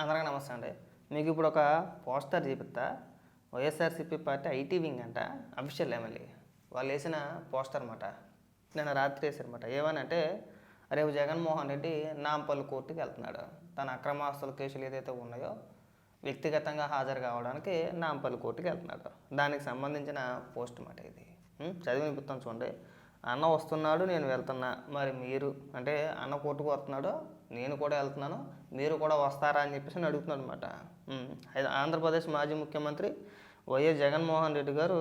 అందరికీ నమస్తే అండి. మీకు ఇప్పుడు ఒక పోస్టర్ చూపిస్తా. వైఎస్ఆర్సీపీ పార్టీ ఐటీ వింగ్ అంట అఫీషియల్ ఎమ్మెల్యే. వాళ్ళు వేసిన పోస్టర్ అనమాట నిన్న రాత్రి వేసారన్నమాట ఏమనంటే రేపు జగన్మోహన్ రెడ్డి నాంపల్లి కోర్టుకి వెళ్తున్నాడు. తన అక్రమాస్తుల కేసులు ఏదైతే ఉన్నాయో వ్యక్తిగతంగా హాజరు కావడానికి నాంపల్లి కోర్టుకి వెళ్తున్నాడు. దానికి సంబంధించిన పోస్ట్ మాట ఇది. ఉం? చదివి వినిపిస్తాను చూడండి. అన్న వస్తున్నాడు నేను వెళ్తున్నా. మరి మీరు అంటే అన్న కోర్టుకు వస్తున్నాడు నేను కూడా వెళ్తున్నాను మీరు కూడా వస్తారా అని చెప్పేసి నేను అడుగుతున్నాను అనమాట ఆంధ్రప్రదేశ్ మాజీ ముఖ్యమంత్రి వైఎస్ జగన్మోహన్ రెడ్డి గారు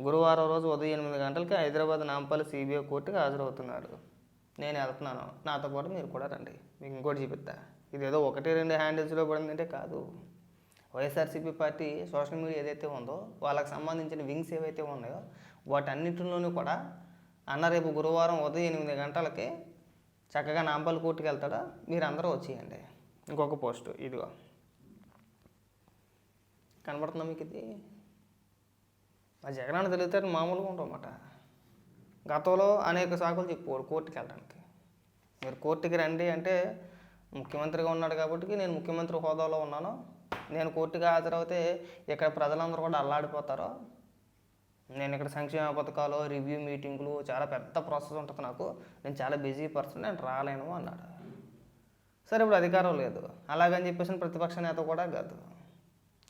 గురువారం రోజు ఉదయం ఎనిమిది గంటలకి హైదరాబాద్ నాంపల్లి సిబిఐ కోర్టుకి హాజరవుతున్నాడు నేను వెళ్తున్నాను. నాతో పాటు మీరు కూడా రండి. మీకు ఇంకోటి చూపిస్తా. ఇదేదో ఒకటి రెండు హ్యాండిల్స్లో పడిందంటే కాదు. వైఎస్ఆర్సీపీ పార్టీ సోషల్ మీడియా ఏదైతే ఉందో వాళ్ళకి సంబంధించిన వింగ్స్ ఏవైతే ఉన్నాయో వాటన్నిటిలోనూ కూడా అన్న రేపు గురువారం ఉదయం ఎనిమిది గంటలకి చక్కగా నాంపల్లి కోర్టుకి వెళ్తాడా? మీరు అందరూ వచ్చేయండి. ఇంకొక పోస్టు ఇదిగో. కనబడుతుందా మీకు ఇది? మా జగనాన్ని తెలిగితే మామూలుగా ఉంటామన్నమాట గతంలో అనేక సాకులు చెప్పుకోడు కోర్టుకి వెళ్ళడానికి. మీరు కోర్టుకి రండి అంటే ముఖ్యమంత్రిగా ఉన్నాడు కాబట్టి నేను ముఖ్యమంత్రి హోదాలో ఉన్నాను. నేను కోర్టుకి హాజరవుతే ఇక్కడ ప్రజలందరూ కూడా అల్లాడిపోతారు. నేను ఇక్కడ సంక్షేమ పథకాలు రివ్యూ మీటింగులు చాలా పెద్ద ప్రాసెస్ ఉంటుంది నాకు. నేను చాలా బిజీ పర్సన్ నేను రాలేను అన్నాడు. సరే ఇప్పుడు అధికారం లేదు. అలాగని చెప్పేసి ప్రతిపక్ష నేత కూడా కాదు.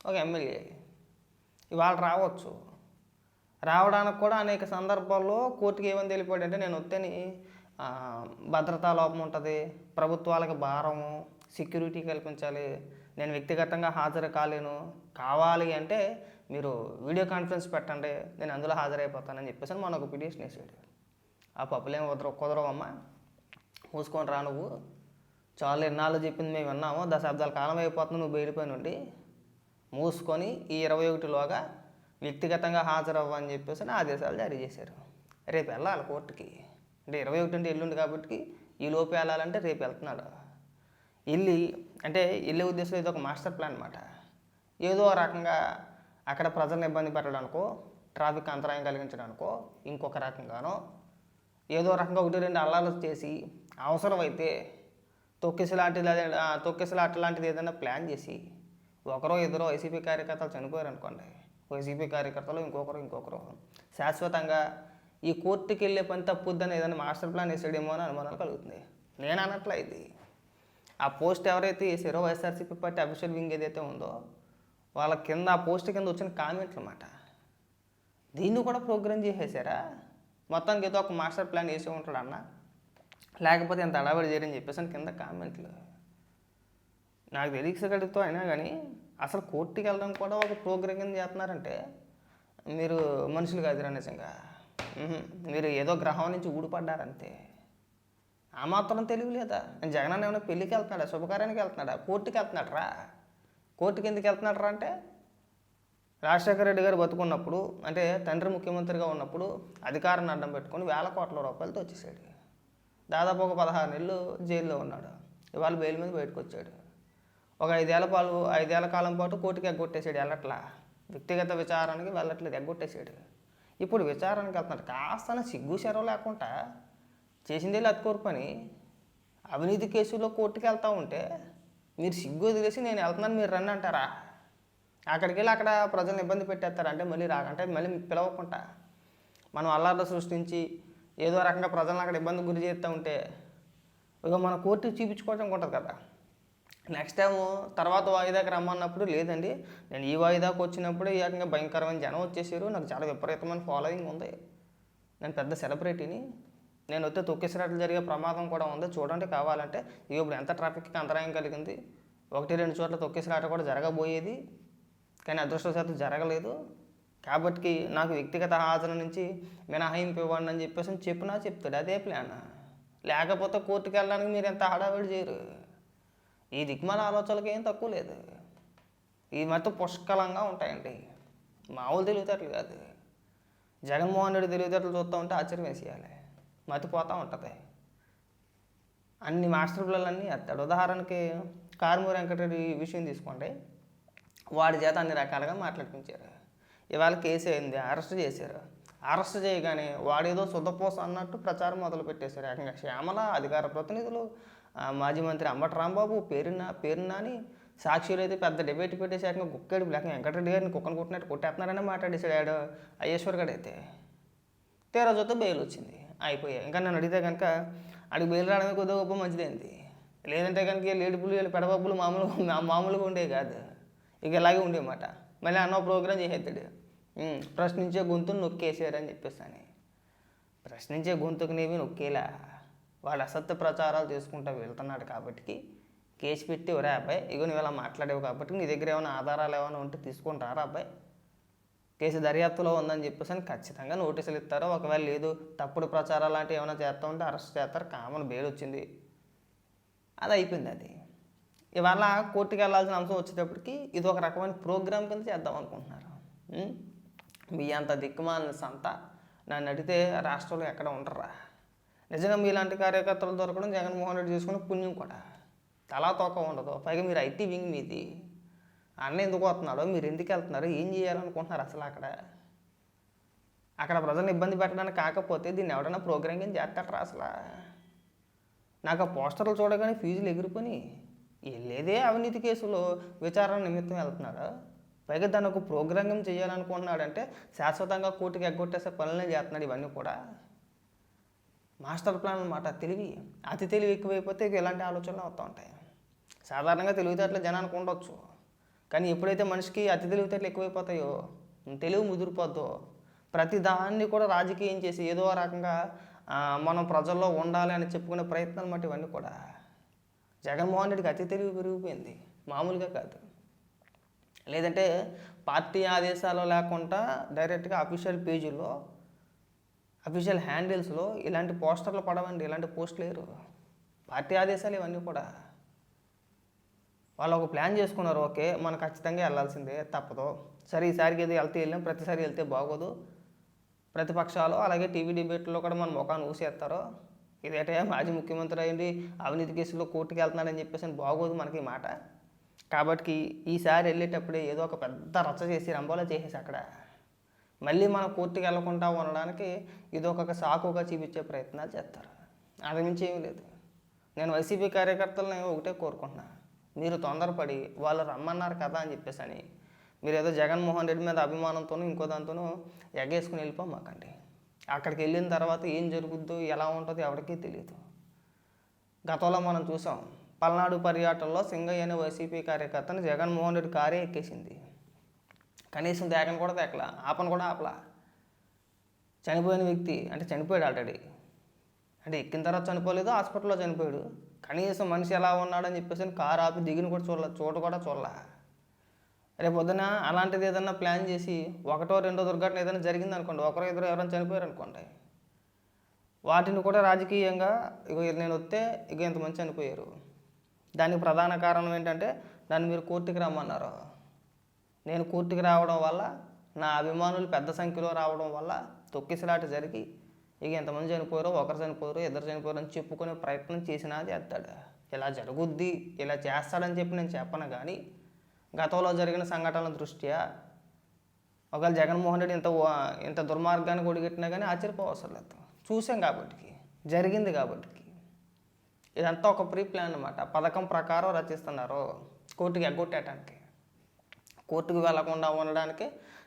ఒక ఎమ్మెల్యే. ఇవాళ రావచ్చు. రావడానికి కూడా అనేక సందర్భాల్లో కోర్టుకి ఏమని తెలిపాడంటే నేను వస్తేని భద్రతా లోపం ఉంటుంది ప్రభుత్వాలకు భారము సెక్యూరిటీ కల్పించాలి నేను వ్యక్తిగతంగా హాజరు కాలేను. కావాలి అంటే మీరు వీడియో కాన్ఫరెన్స్ పెట్టండి నేను అందులో హాజరైపోతానని చెప్పేసి మన ఒక పిటిషన్ వేసాడు. ఆ పప్పులేం కుదర కుదరవమ్మా. మూసుకొని రా నువ్వు. చాలా ఎన్నాళ్ళు చెప్పింది మేము విన్నాము. దశాబ్దాల కాలం అయిపోతుంది నువ్వు బయలుపోయి నుండి. మూసుకొని ఈ ఇరవై ఒకటిలోగా వ్యక్తిగతంగా హాజరవ్వని చెప్పేసి ఆదేశాలు జారీ చేశారు. రేపు వెళ్ళాలి కోర్టుకి. అంటే ఇరవై ఒకటి అంటే ఎల్లుండి కాబట్టి ఈ లోపు వెళ్ళాలంటే రేపు వెళ్తున్నాడు. వెళ్ళి అంటే వెళ్ళే ఉద్దేశం ఇది ఒక మాస్టర్ ప్లాన్ అనమాట ఏదో రకంగా అక్కడ ప్రజలను ఇబ్బంది పెట్టడానికో ట్రాఫిక్ అంతరాయం కలిగించడానికో ఇంకొక రకంగానో ఏదో రకంగా ఒకటి రెండు అల్లాలు చేసి అవసరమైతే తొక్కిసలాంటి తొక్కిసలాట లాంటిది ఏదైనా ప్లాన్ చేసి ఒకరో ఇద్దరో వైసీపీ కార్యకర్తలు చనిపోయారు అనుకోండి. వైసీపీ కార్యకర్తలు ఇంకొకరు ఇంకొకరు. శాశ్వతంగా ఈ కోర్టుకి వెళ్ళే పని తప్పుద్దని ఏదైనా మాస్టర్ ప్లాన్ వేసాడేమో అని అనుమానాలు కలుగుతుంది. నేను అన్నట్లయితే ఆ పోస్ట్ ఎవరైతే వేసారో వైఎస్ఆర్సీపీ పార్టీ అఫీషియల్ వింగ్ ఏదైతే ఉందో వాళ్ళ కింద ఆ పోస్ట్ కింద వచ్చిన కామెంట్లు అన్నమాట. దీన్ని కూడా ప్రోగ్రామ్ చేసేసారా? మొత్తానికి ఏదో ఒక మాస్టర్ ప్లాన్ వేసి ఉంటాడు అన్న. లేకపోతే ఎంత అడాబడి చేయని చెప్పేసి కింద కామెంట్లు నాకు తెలియకగలుగుతూ అయినా కానీ అసలు కోర్టుకి వెళ్ళడం కూడా ఒక ప్రోగ్రామ్ కింద చేస్తున్నారంటే మీరు మనుషులు కాదురా నిజంగా. మీరు ఏదో గ్రహం నుంచి ఊడిపడ్డారంతే. ఆ మాత్రం తెలివి లేదా? జగన్ ఏమైనా పెళ్ళికి వెళ్తున్నాడా? శుభకార్యానికి వెళ్తున్నాడా? కోర్టుకి వెళ్తున్నాడు రా కోర్టుకి ఎందుకు వెళ్తున్నాడు అంటే? రాజశేఖర రెడ్డి గారు బతుకున్నప్పుడు అంటే తండ్రి ముఖ్యమంత్రిగా ఉన్నప్పుడు అధికారాన్ని అడ్డం పెట్టుకొని వేల కోట్ల రూపాయలతో వచ్చేసాడు. దాదాపు ఒక పదహారు నెలలు జైల్లో ఉన్నాడు. ఇవాళ బెయిల్ మీద బయటకు వచ్చాడు. ఒక ఐదేళ్ళ పాలు ఐదేళ్ళ కాలం పాటు కోర్టుకి ఎగ్గొట్టేసాడు వెళ్ళట్లా. వ్యక్తిగత విచారానికి వెళ్ళట్లేదు ఎగ్గొట్టేసాడు. ఇప్పుడు విచారానికి వెళ్తున్నాడు. కాస్త సిగ్గు శరం లేకుండా చేసిందే లత్కోరు పని. అవినీతి కేసులో కోర్టుకి వెళ్తా ఉంటే మీరు సిగ్గు వదిలేసి నేను వెళ్తున్నాను మీరు రన్ అంటారా? అక్కడికి వెళ్ళి అక్కడ ప్రజలను ఇబ్బంది పెట్టేస్తారు. అంటే మళ్ళీ రాకంటే మళ్ళీ పిలవకుండా. మనం అల్లార్లు సృష్టించి ఏదో రకంగా ప్రజలను అక్కడ ఇబ్బంది గురి చేస్తూ ఉంటే ఇక మన కోర్టు చూపించుకోవడం ఉంటుంది కదా. నెక్స్ట్ టైం తర్వాత వాయిదాకి రమ్మన్నప్పుడు లేదండి నేను ఈ వాయిదాకి వచ్చినప్పుడు ఈ రకంగా భయంకరమైన జనం వచ్చేసారు. నాకు చాలా విపరీతమైన ఫాలోయింగ్ ఉంది. నేను పెద్ద సెలబ్రిటీని నేను వస్తే తొక్కేసినట్లు జరిగే ప్రమాదం కూడా ఉంది. చూడండి కావాలంటే. ఇప్పుడు ఎంత ట్రాఫిక్కి అంతరాయం కలిగింది. ఒకటి రెండు చోట్ల తొక్కేసిరాట కూడా జరగబోయేది. కానీ అదృష్టవశాత్తు జరగలేదు. కాబట్టి నాకు వ్యక్తిగత హాజరు నుంచి మినహాయింపు ఇవ్వండి అని చెప్పేసి చెప్పినా చెప్తాడు. అదే ప్లాన్. లేకపోతే కోర్టుకు వెళ్ళడానికి మీరు ఎంత హడావిడి చేయరు. ఈ దిగ్మాల ఆలోచనలకి ఏం తక్కువ లేదు. ఈ మొత్తం పుష్కలంగా ఉంటాయండి. మామూలు తెలివితేటలు కాదు. జగన్మోహన్ రెడ్డి తెలివితేటలు చూస్తూ ఉంటే ఆశ్చర్యం వేసేయాలి. మతిపోతూ ఉంటుంది. అన్ని మాస్టర్ పిల్లలన్నీ ఎత్తాడు ఉదాహరణకి కారుమూరి వెంకటరెడ్డి విషయం తీసుకోండి. వాడి చేత అన్ని రకాలుగా మాట్లాడిపించారు. ఇవాళ కేసు అయింది. అరెస్ట్ చేశారు. అరెస్ట్ చేయగానే వాడేదో శుద్ధపోస అన్నట్టు ప్రచారం మొదలు పెట్టేశారు. ఏకంగా శ్యామల అధికార ప్రతినిధులు మాజీ మంత్రి అంబటి రాంబాబు పేరున్న పేరున్నాని సాక్షులు అయితే పెద్ద డిబేట్ పెట్టేసాక కుక్కడి బ్లాక్ వెంకటరెడ్డి గారిని కుక్కను కొట్టినట్టు కొట్టేస్తున్నారని మాట్లాడేశాడు ఆడు అయ్యేశ్వర్ గడు అయితే తీరా చూస్తే బెయిల్ వచ్చింది. అయిపోయాయి. ఇంకా నన్ను అడిగితే కనుక అడిగి బయలు రావడమే కొద్దిగా గొప్ప మంచిదైంది. లేదంటే కనుక లేడుపులు వీళ్ళు పెడపప్పులు మామూలుగా మామూలుగా ఉండేవి కాదు. ఇక ఇలాగే ఉండేమాట. మళ్ళీ అన్న ప్రోగ్రాం చేసేస్తాడు ప్రశ్నించే గొంతును నొక్కేసారని చెప్పేస్తాను ప్రశ్నించే గొంతుకునేవి నొక్కేలా? వాడు అసత్య ప్రచారాలు చేసుకుంటా వెళ్తున్నాడు కాబట్టి కేసు పెట్టి ఒరే అబ్బాయి ఇగో నువ్వు ఇలా మాట్లాడేవు కాబట్టి నీ దగ్గర ఏమైనా ఆధారాలు ఏమైనా ఉంటే తీసుకొని రారా అబ్బాయి. కేసు దర్యాప్తులో ఉందని చెప్పేసి అని ఖచ్చితంగా నోటీసులు ఇస్తారు. ఒకవేళ లేదు తప్పుడు ప్రచారాలు లాంటివి ఏమైనా చేస్తూ ఉంటే అరెస్ట్ చేస్తారు. కామన్ బెయిల్ వచ్చింది. అది అయిపోయింది అది. ఇవాళ కోర్టుకి వెళ్ళాల్సిన అంశం వచ్చేటప్పటికి ఇది ఒక రకమైన ప్రోగ్రామ్ కింద చేద్దాం అనుకుంటున్నారు. మీ అంత దిక్కుమాలిన సంత నన్ను అడిగితే రాష్ట్రంలో ఎక్కడ ఉండరా? నిజంగా మీలాంటి కార్యకర్తలు దొరకడం జగన్మోహన్ రెడ్డి చేసుకున్న పుణ్యం కూడా. తలా తోక ఉండదు. పైగా మీరు ఐటీ వింగ్ మీది. అన్న ఎందుకు వస్తున్నాడో మీరు ఎందుకు వెళ్తున్నారో ఏం చేయాలనుకుంటున్నారు అసలు అక్కడ? అక్కడ ప్రజలను ఇబ్బంది పెట్టడానికి కాకపోతే దీన్ని ఎవడన్నా ప్రోగ్రామింగ్ చేస్తాడరా అసలు? నాకు ఆ పోస్టర్లు చూడగానే ఫీజులు ఎగిరిపోయి వెళ్ళేదే అవినీతి కేసులో విచారణ నిమిత్తం వెళ్తున్నాడు. పైగా దాన్ని ఒక ప్రోగ్రామ్ చేయాలనుకుంటున్నాడంటే శాశ్వతంగా కోర్టుకి ఎగ్గొట్టేసే పనులనే చేస్తున్నాడు ఇవన్నీ కూడా. మాస్టర్ ప్లాన్ అనమాట తెలివి. అతి తెలివి ఎక్కువైపోతే ఇక ఇలాంటి ఆలోచనలు వస్తూ ఉంటాయి. సాధారణంగా తెలివితేటలు జనానికి ఉండొచ్చు. కానీ ఎప్పుడైతే మనిషికి అతి తెలివితేటలు ఎక్కువైపోతాయో తెలివి ముదిరిపోద్దో ప్రతి దాన్ని కూడా రాజకీయం చేసి ఏదో రకంగా మనం ప్రజల్లో ఉండాలి అని చెప్పుకునే ప్రయత్నాలు మట్టి ఇవన్నీ కూడా జగన్మోహన్ రెడ్డికి అతి తెలివి పెరిగిపోయింది. మామూలుగా కాదు. లేదంటే పార్టీ ఆదేశాలు లేకుండా డైరెక్ట్గా అఫీషియల్ పేజీల్లో అఫీషియల్ హ్యాండిల్స్లో ఇలాంటి పోస్టర్లు పడవండి ఇలాంటి పోస్టులు లేరు పార్టీ ఆదేశాలు ఇవన్నీ కూడా వాళ్ళు ఒక ప్లాన్ చేసుకున్నారు ఓకే మనం ఖచ్చితంగా వెళ్ళాల్సిందే తప్పదు. సరే ఈసారికి ఏదో వెళ్తే వెళ్ళాం ప్రతిసారి వెళ్తే బాగోదు. ప్రతిపక్షాలు అలాగే టీవీ డిబేట్లో కూడా మన ముఖాన్ని ఊసేస్తారు. ఇదేటే మాజీ ముఖ్యమంత్రి అయింది అవినీతి కేసులో కోర్టుకి వెళ్తున్నాడని చెప్పేసి బాగోదు మనకి ఈ మాట. కాబట్టి ఈసారి వెళ్ళేటప్పుడే ఏదో ఒక పెద్ద రచ్చ చేసి రంబోలా చేసేసి అక్కడ. మళ్ళీ మనం కోర్టుకి వెళ్ళకుండా ఉండడానికి ఇది ఒక సాకుగా చూపించే ప్రయత్నాలు చేస్తారు. అంతకుమించి ఏమీ లేదు. నేను వైసీపీ కార్యకర్తలను ఒకటే కోరుకుంటున్నాను మీరు తొందరపడి వాళ్ళు రమ్మన్నారు కదా అని చెప్పేసి అని మీరు ఏదో జగన్మోహన్ రెడ్డి మీద అభిమానంతోనూ ఇంకో దాంతోనూ ఎగేసుకుని వెళ్ళిపోమాకండి అక్కడికి వెళ్ళిన తర్వాత ఏం జరుగుద్దో ఎలా ఉంటుందో ఎవరికీ తెలియదు గతంలో మనం చూసాం పల్నాడు పర్యటనలో సింగయ్య అనే వైసీపీ కార్యకర్తను జగన్మోహన్ రెడ్డి కారే ఎక్కేసింది. కనీసం దేకను కూడా దేకలా ఆపను కూడా ఆపలా. చనిపోయిన వ్యక్తి అంటే చనిపోయాడు ఆల్రెడీ. అంటే ఎక్కిన తర్వాత చనిపోలేదు హాస్పిటల్లో చనిపోయాడు. కనీసం మనిషి ఎలా ఉన్నాడని చెప్పేసి కారు ఆపి దిగిన కూడా చూడలే చోట కూడా చూడలే. రేపు పొద్దున అలాంటిది ఏదన్నా ప్లాన్ చేసి ఒకటో రెండో దుర్ఘటన ఏదైనా జరిగింది అనుకోండి ఒకరో ఇద్దరు ఎవరైనా చనిపోయారు అనుకోండి వాటిని కూడా రాజకీయంగా ఇక నేను వస్తే ఇక ఇంతమంది చనిపోయారు. దానికి ప్రధాన కారణం ఏంటంటే దాన్ని మీరు కోర్టుకి రమ్మన్నారు. నేను కోర్టుకి రావడం వల్ల నా అభిమానులు పెద్ద సంఖ్యలో రావడం వల్ల తొక్కిసలాట జరిగి ఇక ఎంతమంది చనిపోయారో ఒకరు చనిపోరు ఇద్దరు చనిపోరు అని చెప్పుకునే ప్రయత్నం చేసినా చేస్తాడు ఇలా జరుగుద్ది ఇలా చేస్తాడని చెప్పి నేను చెప్పను కానీ గతంలో జరిగిన సంఘటనల దృష్ట్యా ఒకవేళ జగన్మోహన్ రెడ్డి ఇంత వా- ఇంత దుర్మార్గానికి ఒడిగట్టినా కానీ ఆశ్చర్యపోవసరం లేదు. చూసాం కాబట్టి జరిగింది కాబట్టి ఇదంతా ఒక ప్రీ ప్లాన్ అనమాట పథకం ప్రకారం రచిస్తున్నారు. కోర్టుకి ఎగ్గొట్టేయటానికి కోర్టుకు వెళ్ళకుండా ఉండడానికి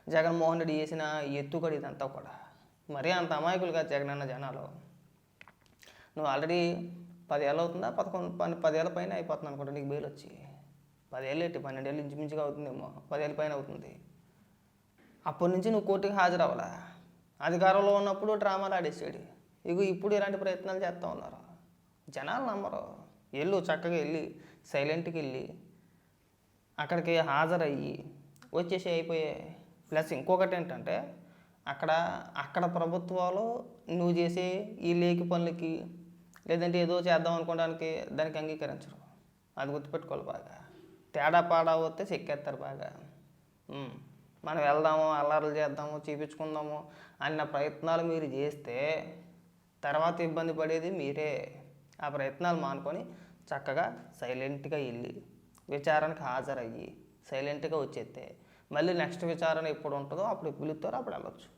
జగన్మోహన్ రెడ్డి చేసిన ఎత్తుగడి ఇదంతా కూడా. మరీ అంత అమాయకులు కాదు జగన్ అన్న జనాలు. నువ్వు ఆల్రెడీ పదేళ్ళు అవుతుందా? పదకొండు పని పదేళ్ళ పైన అయిపోతుంది అనుకుంటా నీకు బెయిల్ వచ్చి. పదేళ్ళు ఏంటి? పన్నెండేళ్ళు ఇంచుమించుగా అవుతుందేమో. పదేళ్ళ పైన అవుతుంది. అప్పటి నుంచి నువ్వు కోర్టుకి హాజరవ్వాలా? అధికారంలో ఉన్నప్పుడు డ్రామాలు ఆడేసాడు. ఇగో ఇప్పుడు ఇలాంటి ప్రయత్నాలు చేస్తూ ఉన్నారు. జనాలు నమ్మరు. వెళ్ళు చక్కగా వెళ్ళి సైలెంట్కి వెళ్ళి అక్కడికి హాజరయ్యి వచ్చేసి అయిపోయాయి ప్లస్ ఇంకొకటి ఏంటంటే అక్కడ అక్కడ ప్రభుత్వాలు నువ్వు చేసే ఈ లేకి పనులకి లేదంటే ఏదో చేద్దాం అనుకోవడానికి దానికి అంగీకరించరు. అది గుర్తుపెట్టుకోవాలి బాగా. తేడా పాడా వస్తే చెక్కేస్తారు బాగా. మనం వెళ్దాము అల్లారులు చేద్దాము చూపించుకుందాము అన్న ప్రయత్నాలు మీరు చేస్తే తర్వాత ఇబ్బంది పడేది మీరే. ఆ ప్రయత్నాలు మానుకొని చక్కగా సైలెంట్గా వెళ్ళి విచారణకు హాజరయ్యి సైలెంట్గా వచ్చేస్తే మళ్ళీ నెక్స్ట్ విచారణ ఎప్పుడు ఉంటుందో అప్పుడు పిలుస్తారో అప్పుడు వెళ్ళొచ్చు.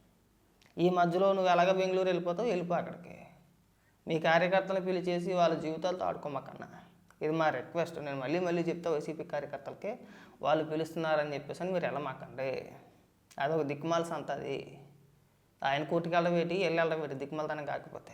ఈ మధ్యలో నువ్వు ఎలాగ బెంగళూరు వెళ్ళిపోతావు వెళ్ళిపో అక్కడికి. మీ కార్యకర్తలు పిలిచేసి వాళ్ళ జీవితాలతో ఆడుకోమాకన్నా ఇది మా రిక్వెస్ట్. నేను మళ్ళీ మళ్ళీ చెప్తా వైసీపీ కార్యకర్తలకి వాళ్ళు పిలుస్తున్నారని చెప్పేసి అని మీరు వెళ్ళమాకండి. అదొక దిక్కుమాల సంత అది. ఆయన కోర్టుకి వెళ్ళడం ఏంటి? వెళ్ళి వెళ్ళడం ఏంటి? దిక్కుమాలతనం కాకపోతే.